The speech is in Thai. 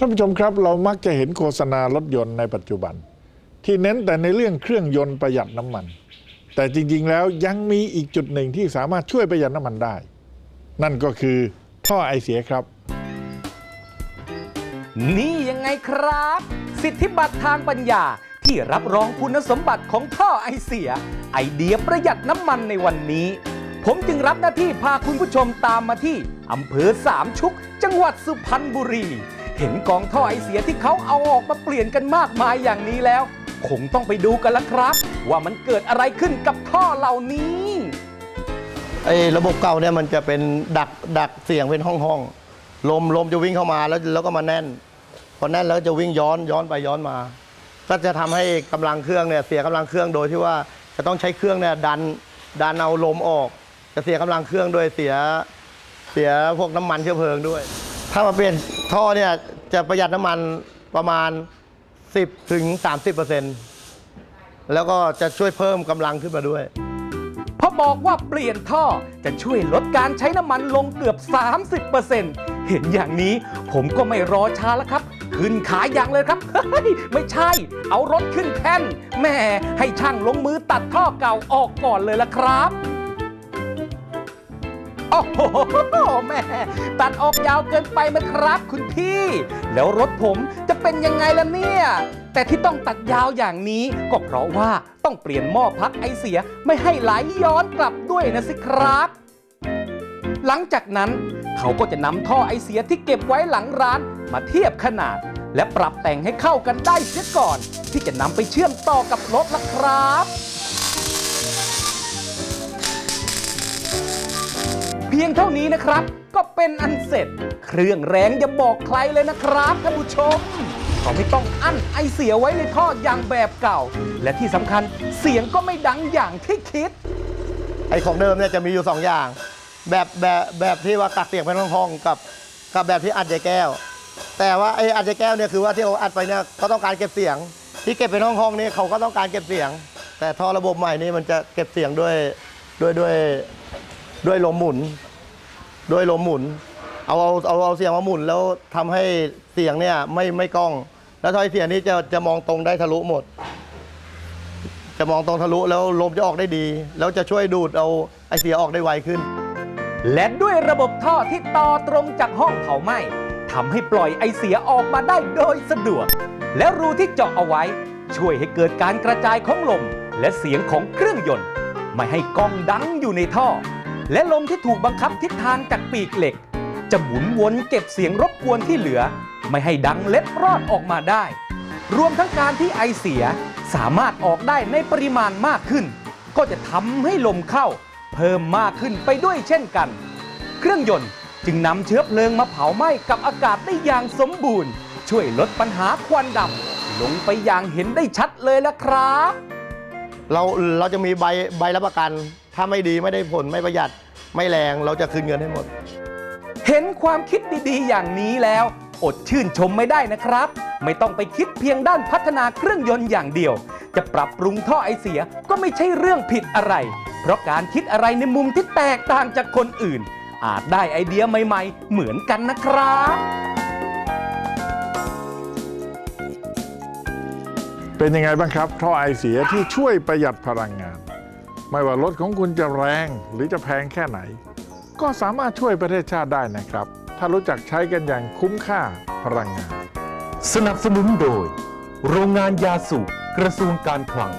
ท่านผู้ชมครับเรามักจะเห็นโฆษณารถยนต์ในปัจจุบัน ที่เน้นแต่ในเรื่องเครื่องยนต์ประหยัดน้ำมัน แต่จริงๆแล้วยังมีอีกจุดหนึ่งที่สามารถช่วยประหยัดน้ำมันได้ นั่นก็คือท่อไอเสียครับ นี่ยังไงครับ สิทธิบัตรทางปัญญาที่รับรองคุณสมบัติของท่อไอเสีย ไอเดียประหยัดน้ำมันในวันนี้ ผมจึงรับหน้าที่พาคุณผู้ชมตามมาที่อำเภอสามชุก จังหวัดสุพรรณบุรี เห็นกองท่อไอเสียที่เขาเอาออกมาเปลี่ยนกันมากมายอย่างนี้แล้ว คงต้องไปดูกันละครับ ว่ามันเกิดอะไรขึ้นกับท่อเหล่านี้ไอ้ระบบเก่าเนี่ยมันจะเป็นดักดักเสียงเป็นห้องห้องลมลมจะวิ่งเข้ามาแล้วแล้วก็มาแน่น พอแน่นแล้วจะวิ่งย้อนย้อนไปย้อนมา ก็จะทำให้กำลังเครื่องเนี่ยเสียกำลังเครื่องโดยที่ว่าจะต้องใช้เครื่องเนี่ยดันดันเอาลมออก จะเสียกำลังเครื่องโดยเสียเสียพวกน้ำมันเชื้อเพลิงด้วย ถ้ามาเปลี่ยนท่อเนี่ยจะประหยัดน้ำมันประมาณ 10ถึง30%แล้วก็จะช่วยเพิ่มกำลังขึ้นมาด้วย เพราะบอกว่าเปลี่ยนท่อจะช่วยลดการใช้น้ำมันลงเกือบ 30%เห็นอย่างนี้ผมก็ไม่รอช้าแล้วครับ ขึ้นขายอย่างเลยครับเฮ้ยไม่ใช่ เอารถขึ้นแท่นแม่ให้ช่างลงมือตัดท่อเก่าออกก่อนเลยละครับ โอ้โหแม่ตัดออกยาวเกินไปไหมครับคุณพี่ แล้วรถผมจะเป็นยังไงล่ะเนี่ย แต่ที่ต้องตัดยาวอย่างนี้ ก็เพราะว่าต้องเปลี่ยนหม้อพักไอเสียไม่ให้ไหลย้อนกลับด้วยนะสิครับ หลังจากนั้นเขาก็จะนำท่อไอเสียที่เก็บไว้หลังร้านมาเทียบขนาด และปรับแต่งให้เข้ากันได้เสียก่อน ที่จะนำไปเชื่อมต่อกับรถละครับ พียงเท่านี้นะครับ ก็เป็นอันเสร็จ เครื่องแรงอย่าบอกใครเลยนะครับท่านผู้ชมเขาไม่ต้องอั้นไอเสียไว้ในท่ออย่างแบบเก่า และที่สำคัญเสียงก็ไม่ดังอย่างที่คิด ไอของเดิมเนี่ยจะมีอยู่ 2 อย่าง แบบแบบแบบที่ว่ากักเสียงเป็นห้องๆกับกับแบบที่อัดใจแก้ว แต่ว่าไออัดใจแก้วเนี่ยคือว่าที่เขาอัดไปเนี่ยเขาต้องการเก็บเสียง ที่เก็บเป็นห้องๆนี่เขาก็ต้องการเก็บเสียง แต่ท่อระบบใหม่นี่มันจะเก็บเสียงด้วยด้วยด้วยด้วยลมหมุน ด้วยลมหมุน เอาเอาเอาเอาเสียงมาหมุนแล้วทำให้เสียงเนี่ยไม่ไม่ก้อง แล้วถ้อยเสียงนี้จะจะมองตรงได้ทะลุหมด จะมองตรงทะลุแล้วลมจะออกได้ดี แล้วจะช่วยดูดเอาไอเสียออกได้ไวขึ้น และด้วยระบบท่อที่ต่อตรงจากห้องเผาไหม้ทำให้ปล่อยไอเสียออกมาได้โดยสะดวก และรูที่เจาะเอาไว้ ช่วยให้เกิดการกระจายของลม และเสียงของเครื่องยนต์ ไม่ให้กล้องดังอยู่ในท่อ และลมที่ถูกบังคับทิศทางจากปีกเหล็ก จะหมุนวนเก็บเสียงรบกวนที่เหลือ ไม่ให้ดังเล็ดรอดออกมาได้ รวมทั้งการที่ไอเสียสามารถออกได้ในปริมาณมากขึ้น ก็จะทำให้ลมเข้า เพิ่มมากขึ้นไปด้วยเช่นกัน เครื่องยนต์จึงนำเชื้อเพลิงมาเผาไหม้กับอากาศได้อย่างสมบูรณ์ ช่วยลดปัญหาควันดำลงไปอย่างเห็นได้ชัดเลยละครับ เราเราจะมีใบใบรับประกัน ถ้าไม่ดีไม่ได้ผลไม่ประหยัดไม่แรงเราจะคืนเงินให้หมด เห็นความคิดดีๆ อย่างนี้แล้ว อดชื่นชมไม่ได้นะครับ ไม่ต้องไปคิดเพียงด้านพัฒนาเครื่องยนต์อย่างเดียว จะปรับปรุงท่อไอเสียก็ไม่ใช่เรื่องผิดอะไร เพราะการคิดอะไรในมุมที่แตกต่างจากคนอื่น อาจได้ไอเดียใหม่ ๆ เหมือนกันนะครับ เป็นยังไงบ้างครับ ท่อไอเสียที่ช่วยประหยัดพลังงาน ไม่ว่ารถของคุณจะแรงหรือจะแพงแค่ไหน ก็สามารถช่วยประเทศชาติได้นะครับ ถ้ารู้จักใช้กันอย่างคุ้มค่าพลังงาน สนับสนุนโดย โรงงานยาสูบกระทรวงการคลัง